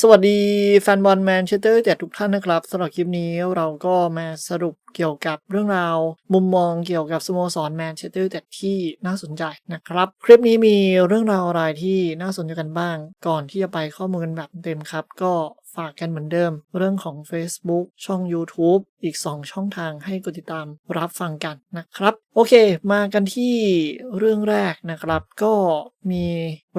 สวัสดีแฟนบอลแมนเชสเตอร์แต่ทุกท่านนะครับสำหรับคลิปนี้เราก็มาสรุปเกี่ยวกับเรื่องราว มุมมองเกี่ยวกับสโมสรแมนเชสเตอร์แต่ที่น่าสนใจนะครับ คลิปนี้มีเรื่องราวอะไรที่น่าสนใจกันบ้าง ก่อนที่จะไปข้อมูลกันแบบเต็มครับ ก็ ฝากกันเหมือนเดิม เรื่องของ Facebook ช่อง YouTube อีก 2 ช่องทางให้กดติดตามรับฟังกันนะครับ โอเค มากันที่เรื่องแรกนะครับ ก็มี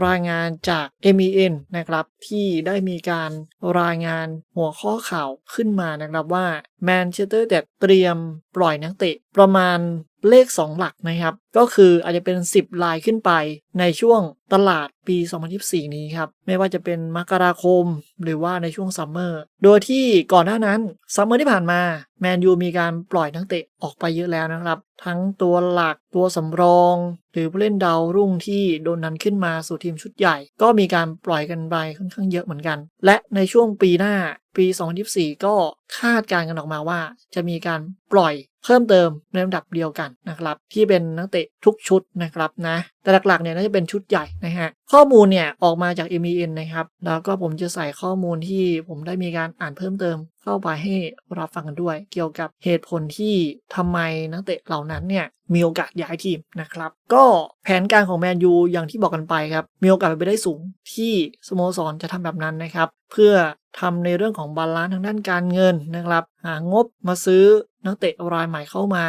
รายงานจาก MEN นะครับที่ได้มีการรายงานหัวข้อข่าวขึ้นมานะครับว่าแมนเชสเตอร์แต่เตรียม ปล่อยนักเตะประมาณเลข 2 หลักนะครับ ก็คืออาจจะเป็น 10 ลายขึ้นไปในช่วงตลาดปี 2024 นี้ครับ ไม่ว่าจะเป็นมกราคม หรือว่าในช่วงซัมเมอร์ โดยที่ก่อนหน้านั้นซัมเมอร์ที่ผ่านมา แมนยูมีการปล่อยนักเตะ ออกไปเยอะแล้วนะครับ ทั้งตัวหลักตัวสำรอง หรือผู้เล่นดาวรุ่งที่โดนนันขึ้นมาสู่ทีมชุดใหญ่ ก็มีการปล่อยกันไปค่อนข้างเยอะเหมือนกัน และในช่วงปีหน้าปี 2024 ก็คาดการณ์กันออกมาว่า จะมีการปล่อย เพิ่มเติมในลำดับเดียวกันนะครับที่เป็นนักเตะทุกชุดนะครับนะแต่หลักๆเนี่ยน่าจะเป็นชุดใหญ่นะฮะข้อมูลเนี่ยออกมาจาก MEN นะครับแล้วก็ผมจะใส่ข้อมูลที่ผมได้มีการอ่านเพิ่มเติมเข้าไปให้รับฟังกันด้วย เกี่ยวกับเหตุผลที่ทำไมนักเตะเหล่านั้นเนี่ยมีโอกาสย้ายทีมนะครับ ก็แผนการของแมนยูอย่างที่บอกกันไปครับ มีโอกาสไปได้สูงที่สโมสรจะทำแบบนั้นนะครับ เพื่อทำในเรื่องของบาลานซ์ทางด้านการเงินนะครับ หางบมาซื้อ นักเตะรายใหม่เข้ามา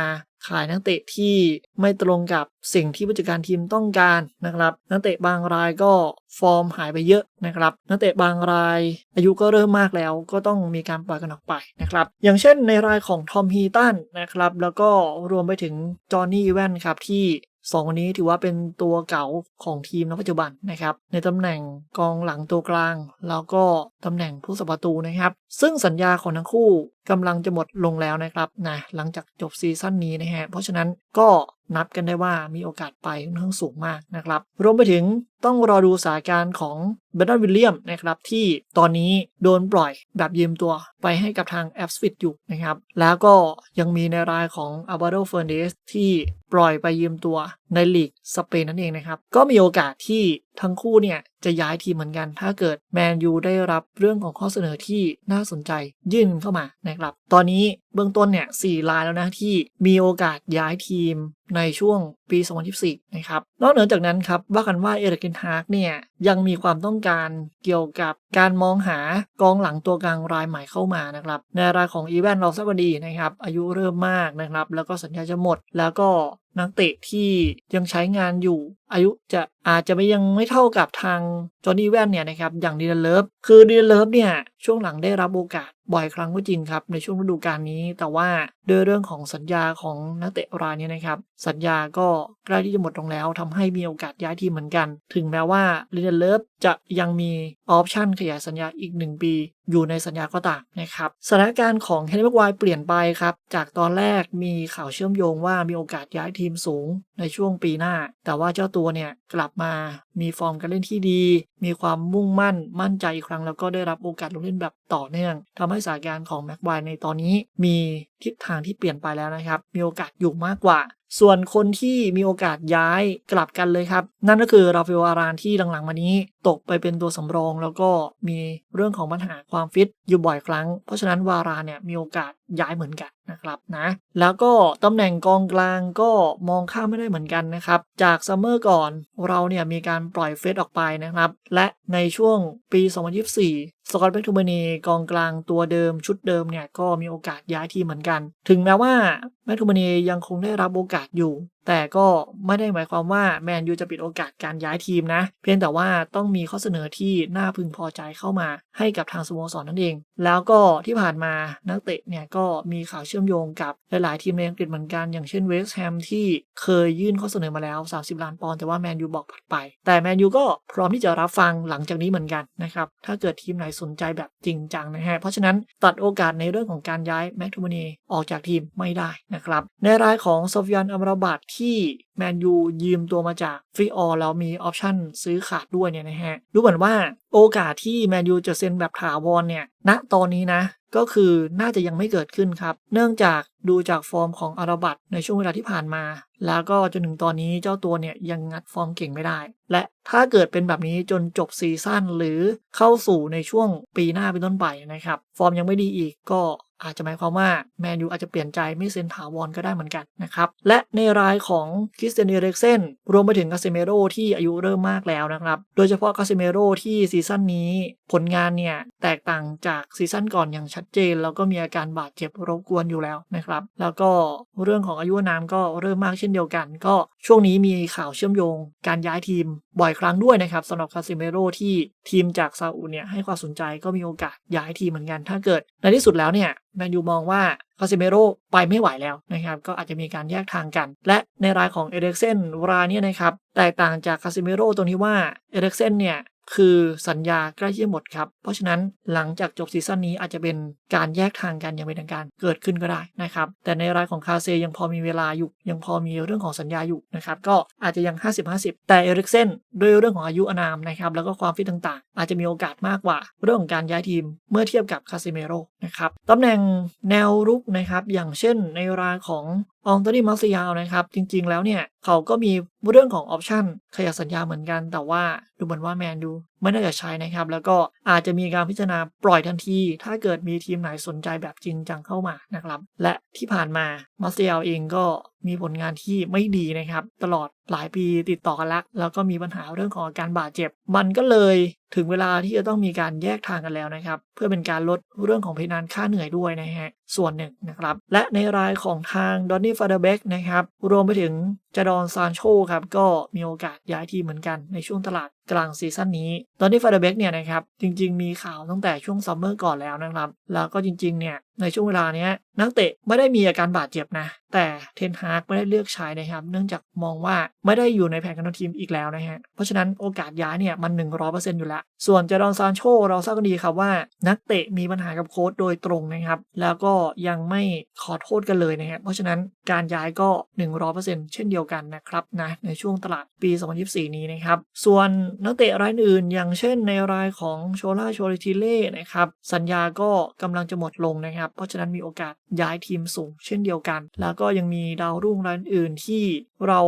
ขายนักเตะที่ไม่ตรงกับสิ่งที่ผู้จัดการทีมต้องการนะครับ นักเตะบางรายก็ฟอร์มหายไปเยอะนะครับ นักเตะบางรายอายุก็เริ่มมากแล้ว ก็ต้องมีการปล่อยกันออกไปนะครับ อย่างเช่นในรายของทอมฮีตันนะครับ แล้วก็รวมไปถึงจอห์นนี่อีแวนครับที่ สองคนนี้ถือว่าเป็นตัวเก่าของทีมณปัจจุบันนะครับ ในตำแหน่งกองหลังตัวกลาง แล้วก็ตำแหน่งผู้สับประตูนะครับ ซึ่งสัญญาของทั้งคู่กำลังจะหมดลงแล้วนะครับนะหลังจากจบซีซั่นนี้นะฮะเพราะฉะนั้นก็ นับกันได้ว่ามีโอกาสไปค่อนข้างสูงมากนะครับ รวมไปถึงต้องรอดูสถานการณ์ของเบรนดอนวิลเลียมนะครับที่ตอนนี้โดนปล่อยแบบยืมตัวไปให้กับทางแอฟสฟิตอยู่นะครับ แล้วก็ยังมีในรายของอัลบาโดเฟอร์เนสที่ปล่อยไปยืมตัวในลีกสเปนนั่นเองนะครับ ก็มีโอกาสที่ ทั้งคู่เนี่ยจะย้ายทีมเหมือนกัน ถ้าเกิดแมนยูได้รับเรื่องของข้อเสนอที่น่าสนใจยื่นเข้ามานะครับ ตอนนี้เบื้องต้นเนี่ยสี่รายแล้วนะที่มีโอกาสย้ายทีมในช่วงปี 2024 นะครับ นอกเหนือจากนั้นครับ ว่ากันว่าเอริกเกนฮาร์กเนี่ยยังมีความต้องการเกี่ยวกับการมองหากองหลังตัวกลางรายใหม่เข้ามานะครับ ในรายของอีแวนเราซับดีนะครับ อายุเริ่มมากนะครับ แล้วก็สัญญาจะหมด แล้วก็นักเตะที่ยังใช้งานอยู่อายุจะ อาจจะไม่ยังไม่เท่ากับทางจอห์นนี่แวนเนี่ยนะครับอย่างดีเลิฟคือดีเลิฟเนี่ยช่วงหลังได้รับโอกาสบ่อยครั้งก็จริงครับในช่วงฤดูกาลนี้ แต่ว่าด้วยเรื่องของสัญญาของนักเตะรายนี้นะครับสัญญาก็ใกล้ที่จะหมดลงแล้วทำให้มีโอกาสย้ายทีมเหมือนกัน ถึงแม้ว่าลีเดเลิฟจะยังมีออปชั่นขยายสัญญาอีก 1 ปี อยู่ในสัญญาก็ตามนะครับสถานการณ์ของเฮนรี่แม็กไวเปลี่ยนไปครับจากตอนแรกมีข่าวเชื่อมโยงว่ามีโอกาสย้ายทีมสูงในช่วงปีหน้า แต่ว่าเจ้าตัวเนี่ยกลับมา มีฟอร์มการเล่นที่ดี มีความมุ่งมั่นมั่นใจอีกครั้งแล้วก็ได้รับโอกาสลงเล่นแบบต่อเนื่องทำให้สถานการณ์ของแม็กไวในตอนนี้มีทิศทางที่เปลี่ยนไปแล้วนะครับ มีโอกาสอยู่มากกว่า ส่วนคนที่มีโอกาสย้ายกลับกันเลยครับ นั่นก็คือราฟาเออารานที่หลังๆมานี้ตกไปเป็นตัวสำรอง แล้วก็มีเรื่องของปัญหาความฟิตอยู่บ่อยครั้ง เพราะฉะนั้นวารานเนี่ยมีโอกาสย้ายเหมือนกันนะครับนะแล้วก็ตำแหน่งกองกลางก็มองข้ามไม่ได้เหมือนกันนะครับ จากซัมเมอร์ก่อนเราเนี่ยมีการปล่อยเฟสออกไปนะครับ และในช่วงปี 2024 สกอตแบ็กทูเบเนกองกลางตัวเดิมชุดเดิมเนี่ยก็มีโอกาสย้ายทีมเหมือนกัน ถึงแม้ว่า แมคทูเนียังคงได้รับโอกาสอยู่ แต่ก็ไม่ได้หมายความว่าแมนยูจะปิดโอกาสการย้ายทีมนะ เพียงแต่ว่าต้องมีข้อเสนอที่น่าพึงพอใจเข้ามาให้กับทางสโมสรนั่นเอง แล้วก็ที่ผ่านมานักเตะเนี่ยก็มีข่าวเชื่อมโยงกับหลายๆทีมในอังกฤษเหมือนกัน อย่างเช่นเวสต์แฮมที่เคยยื่นข้อเสนอมาแล้ว 30 ล้านปอนด์แต่ว่าแมนยูบอกผัดไป แต่แมนยูก็พร้อมที่จะรับฟังหลังจากนี้เหมือนกันนะครับถ้าเกิดทีมไหนสนใจแบบจริงจังนะฮะเพราะฉะนั้นตัดโอกาสในเรื่องของการย้ายแมคทูเมนีออกจากทีมไม่ได้นะครับ ในรายของโซฟยานอัมราบัตที่แมนยูยืมตัวมาจากฟรีออแล้วมีออปชั่นซื้อขาดด้วยเนี่ยนะฮะดูเหมือนว่า โอกาสที่แมนยูจะเซ็นแบบถาวรเนี่ยณตอนนี้นะ ก็คือน่าจะยังไม่เกิดขึ้นครับ เนื่องจากดูจากฟอร์มของอาราบัตในช่วงเวลาที่ผ่านมา แล้วก็จนถึงตอนนี้เจ้าตัวเนี่ยยังงัดฟอร์มเก่งไม่ได้ และถ้าเกิดเป็นแบบนี้จนจบซีซั่นหรือเข้าสู่ในช่วงปีหน้าเป็นต้นไปนะครับ ฟอร์มยังไม่ดีอีกก็อาจจะหมายความว่าแมนยูอาจจะเปลี่ยนใจไม่เซ็นถาวรก็ได้เหมือนกันนะครับ และในรายของคริสเตียนเอเรกเซนรวมไปถึงกาเซเมโรที่อายุเริ่มมากแล้วนะครับ โดยเฉพาะกาเซเมโรที่ซีซั่นนี้ ผลงานเนี่ยแตกต่างจากซีซั่นก่อนอย่างชัดเจน แล้วก็มีอาการบาดเจ็บรบกวนอยู่แล้วนะครับ แล้วก็เรื่องของอายุนามก็เริ่มมากเช่นเดียวกัน ก็ช่วงนี้มีข่าวเชื่อมโยง การย้ายทีมบ่อยครั้งด้วยนะครับสำหรับคาซิเมโรที่ทีมจากซาอุเนี่ยให้ความสนใจก็มีโอกาสย้ายทีมเหมือนกัน ถ้าเกิดในที่สุดแล้วเนี่ยแมนยูมองว่าคาซิเมโรไปไม่ไหวแล้วนะครับก็อาจจะมีการแยกทางกัน และในรายของเอเด็กเซนเวลาเนี่ยนะครับแตกต่างจากคาซิเมโรตรงที่ว่าเอเด็กเซนเนี่ย คือสัญญาใกล้ที่จะหมดครับ เพราะฉะนั้นหลังจากจบซีซั่นนี้อาจจะเป็นการแยกทางกันอย่างเป็นทางการเกิดขึ้นก็ได้นะครับ แต่ในรายของคาเซยังพอมีเวลาอยู่ ยังพอมีเรื่องของสัญญาอยู่นะครับก็อาจจะยัง 50-50 แต่เอริกเซนด้วยเรื่องของอายุอนามนะครับแล้วก็ความฟิตต่างๆ อาจจะมีโอกาสมากกว่า เรื่องของการย้ายทีมเมื่อเทียบกับคาเซเมโรนะครับตำแหน่งแนวรุกนะครับอย่างเช่นในรายของ อองโตนี่มาร์ซิยาวนะครับ จริงๆแล้วเนี่ย เขาก็มีเรื่องของออปชันขยายสัญญาเหมือนกัน แต่ว่าดูเหมือนว่าแมนดูไม่น่าจะใช้นะครับ แล้วก็อาจจะมีการพิจารณาปล่อยทันที ถ้าเกิดมีทีมไหนสนใจแบบจริงจังเข้ามานะครับ และที่ผ่านมามาร์ซิยลเองก็มีผลงานที่ไม่ดีนะครับ ตลอดหลายปีติดต่อกันแล้วแล้วก็มีปัญหาเรื่องของอาการบาดเจ็บ มันก็เลยถึงเวลาที่จะต้องมีการแยกทางกันแล้วนะครับ เพื่อเป็นการลดเรื่องของเพดานค่าเหนื่อยด้วยนะฮะส่วนหนึ่งนะครับ และในรายของทางดอนนี่ฟาเดเบกนะครับรวมไปถึง จดอนซานโชครับก็มีโอกาสย้ายทีมเหมือนกันในช่วงตลาดกลางซีซั่นนี้ดอนนี่ฟาเดเบกเนี่ยนะครับจริงๆ มีข่าวตั้งแต่ช่วงซัมเมอร์ก่อนแล้วนะครับ แล้วก็จริงๆเนี่ยในช่วงเวลานี้นักเตะไม่ได้มีอาการบาดเจ็บนะ แต่เทนฮากไม่ได้เลือกใช้นะครับ เนื่องจากมองว่าไม่ได้อยู่ในแผนการทีมอีกแล้วนะฮะเพราะฉะนั้นโอกาสย้ายเนี่ยมัน 100%อยู่แล้ว ส่วนเจดอนซานโชเราทราบกันดีครับว่า นักเตะมีปัญหากับโค้ชโดยตรงนะครับ แล้วก็ยังไม่ขอโทษกันเลยนะครับเพราะฉะนั้นการย้ายก็ 100%เช่นเดียวกันนะครับนะในช่วงตลาดปี 2024 นี้นะครับส่วนนักเตะรายอื่น อย่างเช่นในรายของโชล่าโชลิทิเล่นะครับสัญญาก็กำลังจะหมดลงนะครับ เพราะฉะนั้นมีโอกาสย้ายทีมสูงเช่นเดียวกัน แล้วก็ยังมีดาวรุ่งรายอื่นที่เรา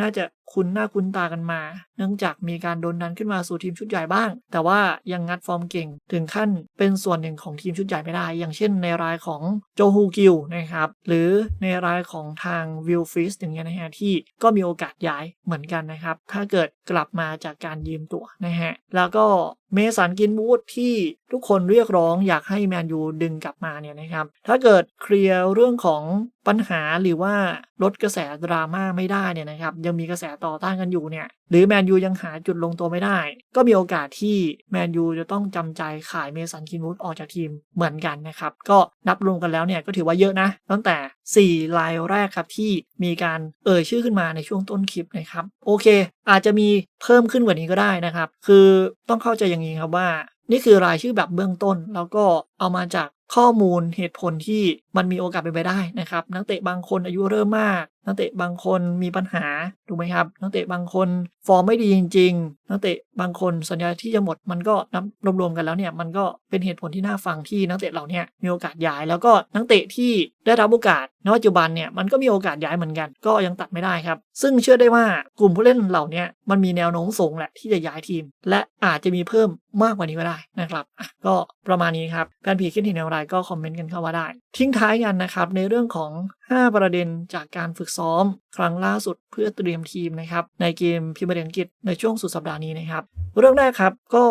น่าจะ คุณหน้าคุณตากันมา เนื่องจากมีการโดนดันขึ้นมาสู่ทีมชุดใหญ่บ้าง แต่ว่ายังงัดฟอร์มเก่ง ถึงขั้นเป็นส่วนหนึ่งของทีมชุดใหญ่ไม่ได้ อย่างเช่นในรายของโจฮูกิลนะครับ หรือในรายของทางวิลฟิสอย่างเงี้ยนะฮะที่ก็มีโอกาสย้ายเหมือนกันนะครับ ถ้าเกิดกลับมาจากการยืมตัวนะฮะแล้วก็เมสันกินบูธที่ทุกคนเรียกร้องอยากให้แมนยูดึงกลับมาเนี่ยนะครับ ถ้าเกิดเคลียร์เรื่องของปัญหาหรือว่าลดกระแสดราม่าไม่ได้เนี่ยนะครับ ยังมีกระแสต่อต้านกันอยู่เนี่ยหรือแมนยูยังหาจุดลงตัวไม่ได้ ก็มีโอกาสที่แมนยูจะต้องจำใจขายเมสันคินวูดออกจากทีมเหมือนกันนะครับ ก็นับรวมกันแล้วเนี่ยก็ถือว่าเยอะนะ ตั้งแต่ 4 ลายแรกครับที่มีการเอ่ยชื่อขึ้นมาในช่วงต้นคลิปนะครับ โอเค อาจจะมีเพิ่มขึ้นกว่านี้ก็ได้นะครับ คือต้องเข้าใจอย่างนี้ครับว่า นี่คือรายชื่อแบบเบื้องต้น แล้วก็เอามาจากข้อมูลเหตุผลที่มันมีโอกาสเป็นไปได้นะครับ นักเตะบางคนอายุเริ่มมาก นักเตะบางคนมีปัญหาถูกไหมครับ นักเตะบางคนฟอร์มไม่ดีจริง นักเตะบางคนสัญญาที่จะหมดมันก็นับรวมๆกันแล้วเนี่ยมันก็เป็นเหตุผลที่น่าฟังที่นักเตะเหล่านี้มีโอกาสย้าย แล้วก็นักเตะที่ได้รับโอกาสในปัจจุบันเนี่ยมันก็มีโอกาสย้ายเหมือนกัน ก็ยังตัดไม่ได้ครับ ซึ่งเชื่อได้ว่ากลุ่มผู้เล่นเหล่านี้มันมีแนวโน้มสูงแหละที่จะย้ายทีม และอาจจะมีเพิ่มมากกว่านี้ก็ได้นะครับก็ประมาณนี้ครับการผีคิดเห็นอย่างไรก็คอมเมนต์กันเข้ามาได้ ทิ้งท้ายกันนะครับในเรื่องของ 5 ประเด็นจากการฝึกซ้อม ครั้งล่าสุดเพื่อเตรียมทีมนะครับในเกมพิมพ์อังกฤษในช่วงสุดสัปดาห์นี้นะครับ เรื่องแรกครับก็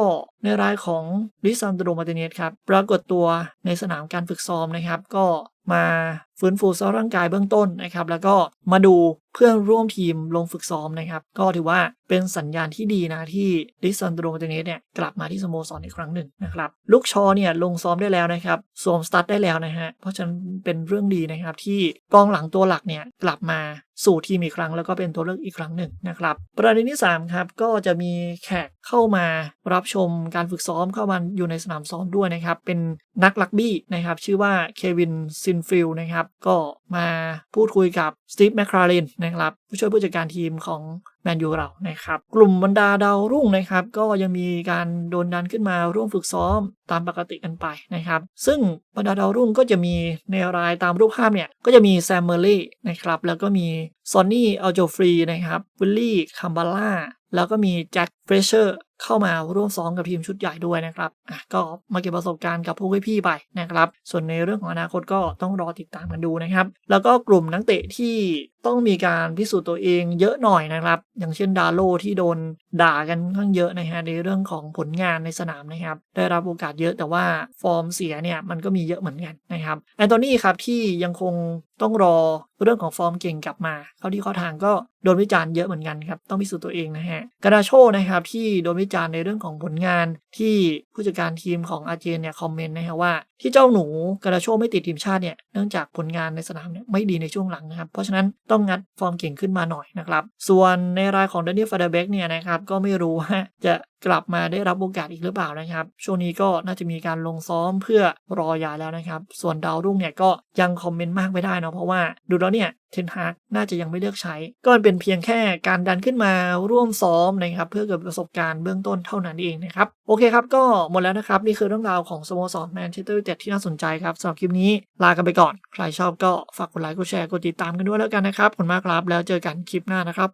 ในรายของลิซันโดมาเตเนสครับปรากฏตัวในสนามการฝึกซ้อมนะครับ ก็มาฟื้นฟูสภาพร่างกายเบื้องต้นนะครับ แล้วก็มาดู เพื่อนร่วมทีมลงฝึกซ้อมนะครับ ก็ถือว่าเป็นสัญญาณที่ดีนะที่ลิซันโดมาเตเนสเนี่ยกลับมาที่สโมสรอีกครั้งหนึ่งนะครับลูกชอเนี่ยลงซ้อมได้แล้วนะครับสวมสตาร์ทได้แล้วนะฮะเพราะฉะนั้นเป็นเรื่องดีนะครับที่กองหลังตัวหลักเนี่ยกลับมาสู่ทีมอีกครั้งแล้วก็เป็นตัวเลือกอีกครั้งหนึ่งนะครับประเด็นที่3ครับก็จะมีแขกเข้ามารับชมการฝึกซ้อมเข้ามาอยู่ในสนามซ้อมด้วยนะครับเป็นนักลักบี้นะครับชื่อว่าเควินซินฟิลนะครับก็มาพูดคุยกับสตีฟแมคคารินนะครับ ผู้ช่วยผู้จัดการทีมของแมนยูเรานะครับ กลุ่มบรรดาดาวรุ่งนะครับ ก็ยังมีการโดนดันขึ้นมาร่วมฝึกซ้อมตามปกติกันไปนะครับ ซึ่งบรรดาดาวรุ่งก็จะมีในรายตามรูปภาพเนี่ย ก็จะมีแซมเมอร์ลี่นะครับ แล้วก็มีซอนนี่อัลโจฟรีนะครับวิลลี่คัมบาล่าแล้วก็มีแจ็คเฟรเชอร์เข้ามาร่วมซ้อมกับทีมชุดใหญ่ด้วยนะครับอะก็มาเก็บประสบการณ์กับพวกพี่ๆไปนะครับ ส่วนในเรื่องของอนาคตก็ต้องรอติดตามกันดูนะครับ แล้วก็กลุ่มนักเตะที่ ต้องมีการพิสูจน์ตัวเองเยอะหน่อยนะครับ อย่างเช่นดาโลที่โดนด่ากันค่อนข้างเยอะนะฮะในเรื่องของผลงานในสนามนะครับ ได้รับโอกาสเยอะแต่ว่าฟอร์มเสียเนี่ยมันก็มีเยอะเหมือนกันนะครับแอนโทนีครับที่ยังคงต้องรอเรื่องของฟอร์มเก่งกลับมาเข้าที่เข้าทางก็โดนวิจารณ์เยอะเหมือนกันครับ ต้องพิสูจน์ตัวเองนะฮะกาดาโชนะครับที่โดนวิจารณ์ในเรื่องของผลงานที่ผู้จัดการทีมของอาเจนเนี่ยคอมเมนต์นะฮะว่าที่เจ้าหนูกระโชไม่ติดทีมชาติเนี่ยเนื่องจากผลงานในสนามเนี่ยไม่ดีในช่วงหลังนะครับ เพราะฉะนั้นต้องงัดฟอร์มเก่งขึ้นมาหน่อยนะครับ ส่วนในรายของเดนนี่ฟาเดเบกเนี่ยนะครับก็ไม่รู้ว่าจะ กลับมาได้รับโอกาสอีกหรือเปล่านะครับ ช่วงนี้ก็น่าจะมีการลงซ้อมเพื่อรอยาแล้วนะครับ ส่วนดาวรุ่งเนี่ยก็ยังคอมเมนต์มากไม่ได้เนาะเพราะว่าดูแล้วเนี่ยเทนฮากน่าจะยังไม่เลือกใช้ ก็เป็นเพียงแค่การดันขึ้นมาร่วมซ้อมนะครับ เพื่อเกิดประสบการณ์เบื้องต้นเท่านั้นเองนะครับ โอเคครับ ก็หมดแล้วนะครับ นี่คือเรื่องราวของสโมสรแมนเชสเตอร์ยูไนเต็ดที่น่าสนใจครับสำหรับคลิปนี้ลากันไปก่อน ใครชอบก็ฝากกดไลค์กดแชร์กดติดตามกันด้วยแล้วกันนะครับขอบคุณมากครับแล้วเจอกันคลิปหน้านะครับ